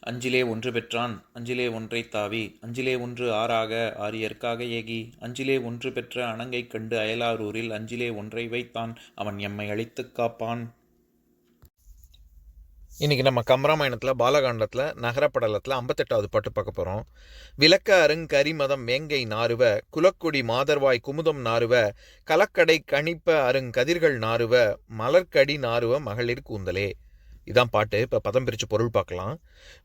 அஞ்சிலே ஒன்று பெற்றான் அஞ்சிலே ஒன்றை தாவி அஞ்சிலே ஒன்று ஆறாக ஆரியற்காக ஏகி அஞ்சிலே ஒன்று பெற்ற அணங்கை கண்டு அயலாரூரில் அஞ்சிலே ஒன்றை வைத்தான் அவன் எம்மை அழித்துக் காப்பான். இன்னைக்கு நம்ம கம்ராமாயணத்தில் பாலகாண்டத்தில் நகரப்படலத்தில் ஐம்பத்தெட்டாவது பாட்டு பார்க்க போகிறோம் விளக்க அருங் கரிமதம் வேங்கை நாறுவ குலக்குடி மாதர்வாய் குமுதம் நாறுவ கலக்கடை கணிப்ப அருங்கதிர்கள் நாறுவ மலர்க்கடி நாறுவ மகளிர் கூந்தலே. இதான் பாட்டு. இப்போ பதம் பிரித்து பொருள் பார்க்கலாம்.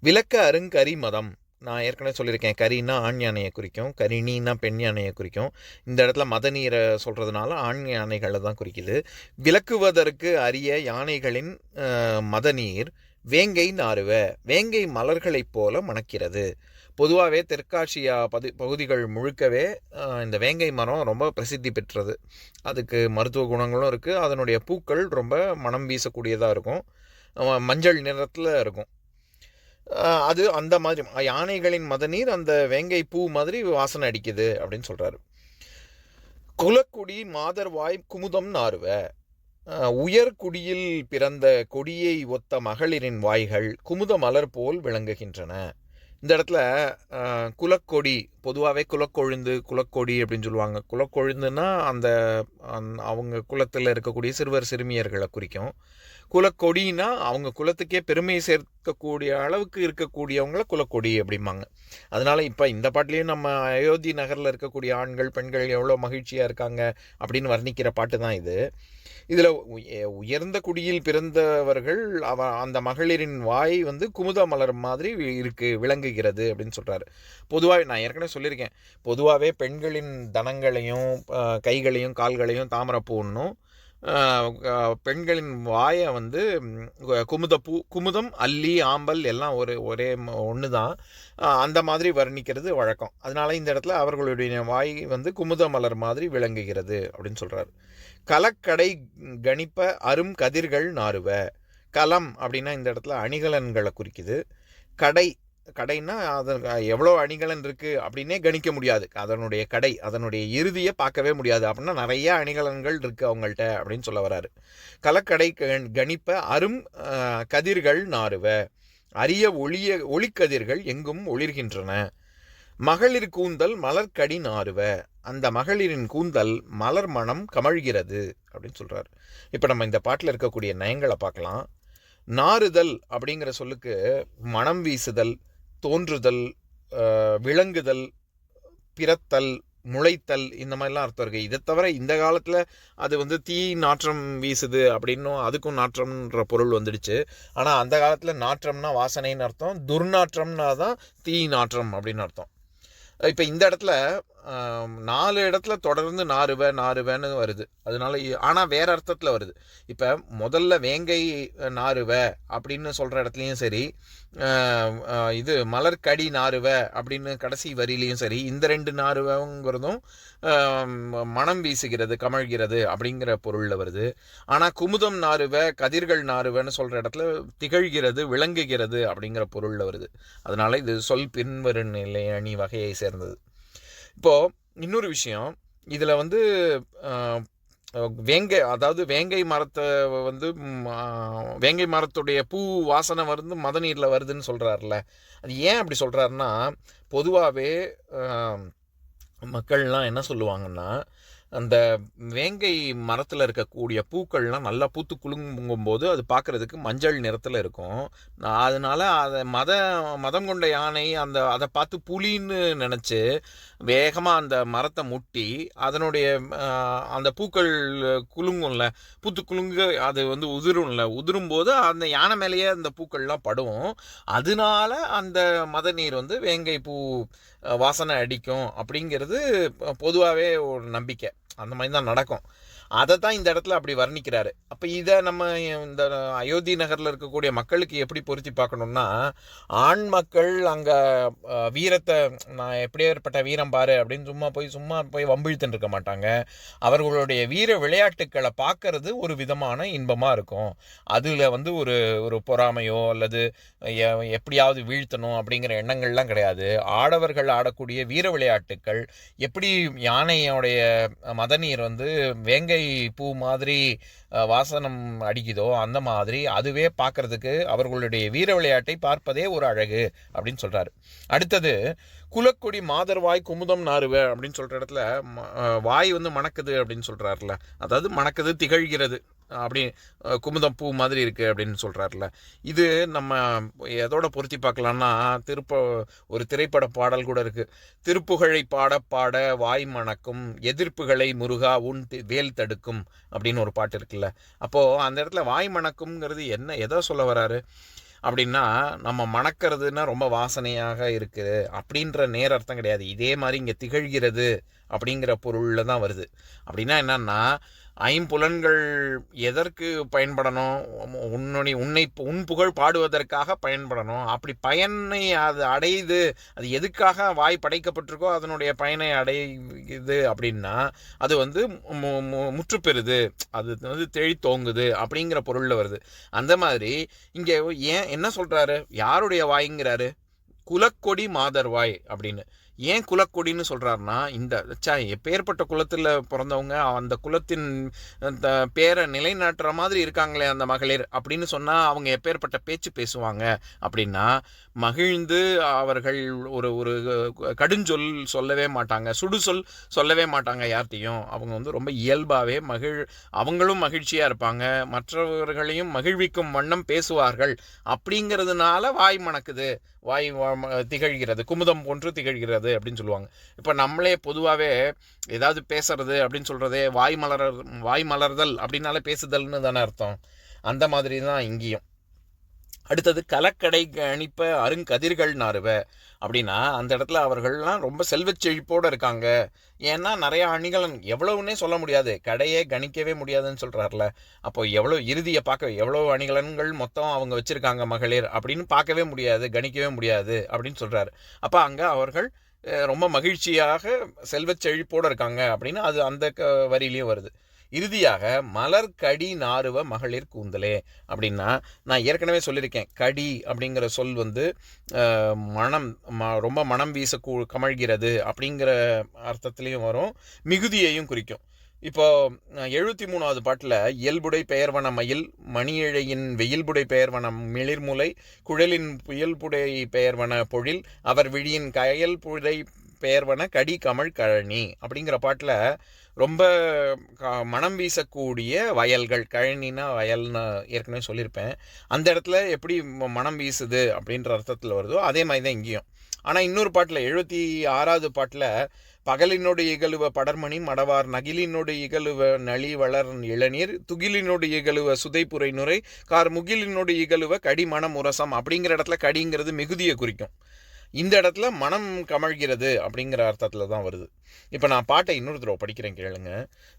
விளக்க அருங்கரி மதம். நான் ஏற்கனவே சொல்லியிருக்கேன். கரின்னா ஆண் யானையை குறிக்கும். கரிணின்னா பெண் யானையை குறிக்கும். இந்த இடத்துல மத நீரை சொல்கிறதுனால ஆண் யானைகளை தான் குறிக்குது. விளக்குவதற்கு அரிய யானைகளின் மத நீர் வேங்கை நாறுவ வேங்கை மலர்களைப் போல மணக்கிறது. பொதுவாகவே தெற்காசியா பதி பகுதிகள் முழுக்கவே இந்த வேங்கை மரம் ரொம்ப பிரசித்தி பெற்றது. அதுக்கு மருத்துவ குணங்களும் இருக்குது அதனுடைய பூக்கள் ரொம்ப மனம் வீசக்கூடியதாக இருக்கும். மஞ்சள் நிறத்தில் இருக்கும். அது அந்த மாதிரி யானைகளின் மதநீர் அந்த வேங்கை பூ மாதிரி வாசனை அடிக்குது அப்படின்னு சொல்கிறாரு குலக்குடி மாதர்வாய் குமுதம் நாறுவ உயர்குடியில் பிறந்த கொடியை ஒத்த மகளிரின் வாய்கள் குமுத மலர் போல் விளங்குகின்றன. இந்த இடத்துல குலக்கொடி பொதுவாகவே குலக்கொழுந்து குலக்கொடி அப்படின்னு சொல்லுவாங்க. குலக்கொழுந்துன்னா அந்த அந்த- அவங்க குலத்தில் இருக்கக்கூடிய சிறுவர் சிறுமியர்களை குறிக்கும். குலக்கொடினா அவங்க குலத்துக்கே பெருமை சேர்க்கக்கூடிய அளவுக்கு இருக்கக்கூடியவங்கள குலக்கொடி அப்படிம்பாங்க. அதனால இப்போ இந்த பாட்டிலையும் நம்ம அயோத்தி நகரில் இருக்கக்கூடிய ஆண்கள் பெண்கள் எவ்வளோ மகிழ்ச்சியாக இருக்காங்க அப்படின்னு வர்ணிக்கிற பாட்டு தான் இது. இதில் உயர்ந்த குடியில் பிறந்தவர்கள் அவ அந்த மகளிரின் வாய் வந்து குமுத மலர் மாதிரி இருக்கு விளங்குகிறது அப்படின்னு சொல்கிறாரு பொதுவாக நான் ஏற்கனவே சொல்லியிருக்கேன். பொதுவாகவே பெண்களின் தனங்களையும் கைகளையும் கால்களையும் தாமரை அஹ், பெண்களின் வாயை வந்து குமுதப்பூ குமுதம் அல்லி ஆம்பல் எல்லாம் ஒரு ஒரே ஒன்று தான் அந்த மாதிரி வர்ணிக்கிறது வழக்கம். அதனால இந்த இடத்துல அவர்களுடைய வாய் வந்து குமுத மலர் மாதிரி விளங்குகிறது அப்படின்னு சொல்கிறாரு கலக்கடை கணிப்ப அரும் கதிர்கள் நாறுவ கலம் அப்படின்னா இந்த இடத்துல அணிகலன்களை குறிக்குது. கடை கடைன்னா அதன் எவ்வளோ அணிகலன் இருக்குது அப்படின்னே கணிக்க முடியாது. அதனுடைய கடை அதனுடைய இறுதியை பார்க்கவே முடியாது. அப்படின்னா நிறைய அணிகலன்கள் இருக்குது அவங்கள்ட்ட அப்படின்னு சொல்ல வராரு. கலக்கடை கணிப்ப அரும் கதிர்கள் நாறுவ. அரிய ஒளிய ஒளிக்கதிர்கள் எங்கும் ஒளிர்கின்றன. மகளிர் கூந்தல் மலர்க்கடி நாறுவ. அந்த மகளிரின் கூந்தல் மலர் மனம் கமழ்கிறது அப்படின்னு சொல்கிறார் இப்போ நம்ம இந்த பாட்டில் இருக்கக்கூடிய நயங்களை பார்க்கலாம். நாறுதல் அப்படிங்கிற சொல்லுக்கு மனம் வீசுதல் தோன்றுதல் விளங்குதல் பிறத்தல் முளைத்தல் இந்த மாதிரிலாம் அர்த்தம் இருக்குது இதை தவிர இந்த காலத்தில் அது வந்து தீ நாற்றம் வீசுது அப்படின்னும் அதுக்கும் நாற்றம்ன்ற பொருள் வந்துடுச்சு. ஆனால் அந்த காலத்தில் நாற்றம்னா வாசனைன்னு அர்த்தம் துர்நாற்றம்னா தான் தீ நாற்றம் அப்படின்னு அர்த்தம். இப்போ இந்த இடத்துல நாலு இடத்துல தொடர்ந்து நாறுவ நாறுவன்னு வருது. அதனால ஆனால் வேற அர்த்தத்தில் வருது. இப்போ முதல்ல வேங்கை நாறுவ அப்படின்னு சொல்கிற இடத்துலையும் சரி இது மலர்க்கடி நாறுவ அப்படின்னு கடைசி வரியிலையும் சரி இந்த ரெண்டு நாறுவங்கிறதும் மனம் வீசுகிறது கமழ்கிறது அப்படிங்கிற பொருளில் வருது. ஆனால் குமுதம் நாறுவ கதிர்கள் நாறுவன்னு சொல்கிற இடத்துல திகழ்கிறது விளங்குகிறது அப்படிங்கிற பொருளில் வருது. அதனால இது சொல் பின்வரும் நிலை அணி வகையை சேர்ந்தது. இப்போது இன்னொரு விஷயம். இதில் வந்து வேங்கை அதாவது வேங்கை மரத்தை வந்து வேங்கை மரத்துடைய பூ வாசனை வந்து மதநீரில் வருதுன்னு சொல்கிறாருல அது ஏன் அப்படி சொல்கிறாருன்னா பொதுவாகவே மக்கள்லாம் என்ன சொல்லுவாங்கன்னா அந்த வேங்கை மரத்தில் இருக்கக்கூடிய பூக்கள்லாம் நல்லா பூத்து குலுங்கும் போது அது பார்க்குறதுக்கு மஞ்சள் நிறத்தில் இருக்கும். நான் அதனால அதை மத மதம் கொண்ட யானை அந்த அதை பார்த்து புலின்னு நினச்சி வேகமாக அந்த மரத்தை முட்டி அதனுடைய அந்த பூக்கள் குலுங்கும்ல பூத்து குலுங்க அது வந்து உதிரும்ல உதிரும் போது அந்த யானை மேலேயே அந்த பூக்கள்லாம் படும். அதனால அந்த மத நீர் வந்து வேங்கை பூ வாசனை அடிக்கும் அப்படிங்கிறது பொதுவாகவே ஒரு நம்பிக்கை. அந்த மாதிரி தான் நடக்கும். அதை தான் இந்த இடத்துல அப்படி வர்ணிக்கிறாரு. அப்போ இதை நம்ம இந்த அயோத்தி நகரில் இருக்கக்கூடிய மக்களுக்கு எப்படி பொருத்தி பார்க்கணும்னா ஆண் மக்கள் அங்கே வீரத்தை நான் எப்படியேற்பட்ட வீரம் பாரு அப்படின்னு சும்மா போய் சும்மா போய் வம்பிழுத்துன்னு இருக்க மாட்டாங்க. அவர்களுடைய வீர விளையாட்டுக்களை பார்க்கறது ஒரு விதமான இன்பமாக இருக்கும். அதில் வந்து ஒரு ஒரு பொறாமையோ அல்லது எப்படியாவது வீழ்த்தணும் அப்படிங்கிற எண்ணங்கள்லாம் கிடையாது. ஆடவர்கள் ஆடக்கூடிய வீர விளையாட்டுக்கள் எப்படி யானையோடைய மதநீர் வந்து வேங்கை பூ மாதிரி வாசனம் அடிக்குதோ அந்த மாதிரி அதுவே பார்க்கறதுக்கு அவர்களுடைய வீர விளையாட்டை பார்ப்பதே ஒரு அழகு அப்படின்னு சொல்றாரு. அடுத்தது குலக்கொடி மாதர்வாய் குமுதம் நாறுவ அப்படின்னு சொல்ற இடத்துல வாய் வந்து மணக்குது அப்படின்னு சொல்றாருல அதாவது மணக்குது திகழ்கிறது. அப்படி குமுதம் பூ மாதிரி இருக்குது அப்படின்னு சொல்கிறாருல இது நம்ம எதோட பொருத்தி பார்க்கலான்னா திருப்ப ஒரு திரைப்பட பாடல் கூட இருக்குது திருப்புகழை பாட பாட வாய் மணக்கும் எதிர்ப்புகளை முருகா உன் தி- வேல் தடுக்கும் அப்படின்னு ஒரு பாட்டு இருக்குல்ல. அப்போது அந்த இடத்துல வாய் மணக்கும்ங்கிறது என்ன எதை சொல்ல வராரு? அப்படின்னா நம்ம மணக்கிறதுன்னா ரொம்ப வாசனையாக இருக்குது அப்படின்ற நேர அர்த்தம் கிடையாது. இதே மாதிரி இங்கே திகழ்கிறது அப்படிங்கிற பொருளில் தான் வருது. அப்படின்னா என்னன்னா ஐம்புலன்கள் எதற்கு பயன்படணும்? உன்னுடைய உன்னை உன் புகழ் பாடுவதற்காக பயன்படணும். அப்படி பயனை அது அடையுது. அது எதுக்காக வாய் படைக்கப்பட்டிருக்கோ அதனுடைய பயனை அடையுது அப்படின்னா அது வந்து முற்றுப்பெறுது. அது வந்து தெழித்தோங்குது அப்படிங்கிற பொருளில் வருது. அந்த மாதிரி இங்கே ஏன் என்ன சொல்கிறாரு யாருடைய வாய்ங்கிறாரு? குலக்கொடி மாதர்வாய் அப்படின்னு. ஏன் குலக்கொடின்னு சொல்கிறாருன்னா இந்த சா எப்பேற்பட்ட குலத்தில் பிறந்தவங்க அந்த குலத்தின் அந்த பேரை நிலைநாட்டுற மாதிரி இருக்காங்களே அந்த மகளிர் அப்படின்னு சொன்னால் அவங்க எப்பேற்பட்ட பேச்சு பேசுவாங்க அப்படின்னா மகிழ்ந்து அவர்கள் ஒரு ஒரு கடுஞ்சொல் சொல்லவே மாட்டாங்க சுடுசொல் சொல்லவே மாட்டாங்க யார்கிட்டையும். அவங்க வந்து ரொம்ப இயல்பாகவே மகிழ் அவங்களும் மகிழ்ச்சியாக இருப்பாங்க மற்றவர்களையும் மகிழ்விக்கும் வண்ணம் பேசுவார்கள் அப்படிங்கிறதுனால வாய் மணக்குது வாய் திகழ்கிறது குமுதம் போன்று திகழ்கிறது. அப்படின்னு சொல்லுவாங்க. இப்போ நம்மளே பொதுவாகவே ஏதாவது பேசுறது அப்படின்னு சொல்கிறதே வாய் மலர் வாய் மலர்தல் அப்படின்னாலே பேசுதல்னு தானே அர்த்தம். அந்த மாதிரி தான் இங்கேயும். அடுத்தது கலக்கடை கணிப்ப அருங்கதிர்கள் நாறுவ அப்படின்னா அந்த இடத்துல அவர்கள்லாம் ரொம்ப செல்வச் செழிப்போடு இருக்காங்க. ஏன்னா நிறைய அணிகலன் எவ்வளவுன்னே சொல்ல முடியாது. கடையே கணிக்கவே முடியாதுன்னு சொல்கிறார்ல அப்போ எவ்வளோ இறுதியை பார்க்க எவ்வளோ அணிகலன்கள் மொத்தம் அவங்க வச்சுருக்காங்க மகளிர் அப்படின்னு பார்க்கவே முடியாது கணிக்கவே முடியாது அப்படின்னு சொல்கிறாரு அப்போ அங்கே அவர்கள் ரொம்ப மகிழ்ச்சியாக செல்வச் செழிப்போடு இருக்காங்க அப்படின்னு அது அந்த க வரியிலையும் வருது. இறுதியாக மலர் கடி நாறுவ மகளிர் கூந்தலே அப்படின்னா நான் ஏற்கனவே சொல்லியிருக்கேன். கடி அப்படிங்கிற சொல் வந்து மனம் ம- ரொம்ப மனம் வீச கூ- கமழ்கிறது அப்படிங்கிற அர்த்தத்துலேயும் வரும் மிகுதியையும் குறிக்கும். இப்போ எழுபத்தி மூணாவது பாட்டில் இயல்புடை பெயர்வன மயில் மணியிழையின் வெயில்புடை பெயர்வன மிளிர்முலை குழலின் புயல்புடை பெயர்வன பொழில் அவர் விழியின் கயல்புடை பெயர்வன கடி கமல் கழனி அப்படிங்கிற பாட்டில் ரொம்ப மனம் வீசக்கூடிய வயல்கள் கழனினா வயல்னு ஏற்கனவே சொல்லியிருப்பேன். அந்த இடத்துல எப்படி மனம் வீசுது அப்படின்ற அர்த்தத்தில் வருதோ அதே மாதிரி தான் இங்கேயும். ஆனால் இன்னொரு பாட்டில் எழுபத்தி ஆறாவது பாட்டில் பகலினோடு இகழுவ படர்மணி மடவார் நகிலினோடு இகழுவ நளி வளர் இளநீர் துகிலினோடு இகழுவ சுதைப்புரை நுரை கார் முகிலினோடு இகழுவ கடி மனம் உரசம் அப்படிங்கிற இடத்துல கடிங்கிறது மிகுதியை குறிக்கும். இந்த இடத்துல மனம் கமழ்கிறது அப்படிங்கிற அர்த்தத்தில் தான் வருது. இப்போ நான் பாட்டை இன்னொரு தடவை படிக்கிறேன் கேளுங்க.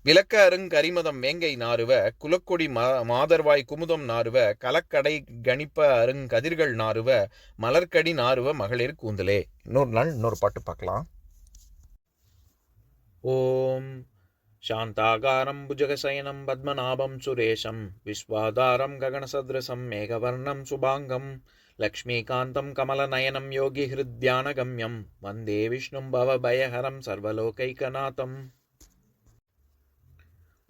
விளக்க அருங் கரிமதம் வேங்கை நாறுவ குலக்கொடி மா மாதர்வாய் குமுதம் நாறுவ கலக்கடை கணிப்ப அருங் கதிர்கள் நாறுவ மலர்க்கடி நாறுவ மகளிர் கூந்தலே. இன்னொரு நாள் இன்னொரு பாட்டு பார்க்கலாம். ॐ शान्ताकारं भुजगशयनं पद्मनाभं सुरेशं विश्वाधारं गगनसदृशं मेघवर्णं शुभाङ्गं लक्ष्मीकान्तं कमलनयनं योगिहृद्यानगम्यं वन्दे विष्णुं भवभयहरं सर्वलोकैकनाथम्